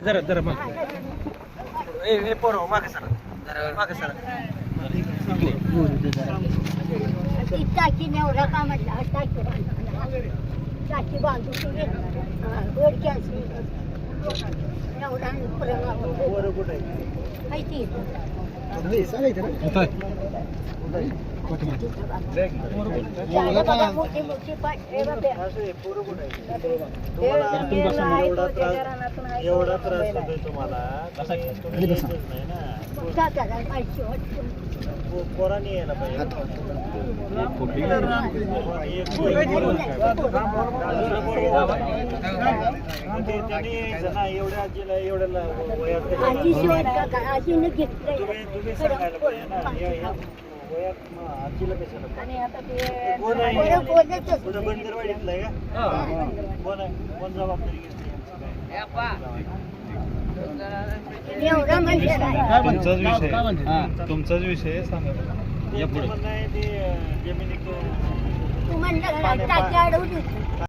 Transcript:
जरा जरा मग. ए पोरो मागे सरा मागे सरा टाकी नेवरा का म्हटलं टाकी बांधू टाकी बांधू तुम्ही गोड कॅन्सर एवढा माहिती एवढा त्रास होतोय तुम्हाला पोरांनी यायला पाहिजे एवढ्या आजीला एवढ्या ला- वयात त्याला- आजी शिवाय का आजीने घेतलंय. तुम्ही तुम्ही सांगायला पाहिजे ना. या- या वयात मग आजीला कशाला पाहिजे? आणि आता ते कोण आहे? बरं बोलतच कुठं बंदरवाडीतलं आहे का? कोण आहे? कोण जबाबदारी घेतली यांची काय? एवढा म्हणजे काय म्हणतो? तुमचाच विषय काय म्हणतो? तुमचाच विषय सांगा. त्यांचं म्हणणं आहे ते अं, तू म्हणलं अडवली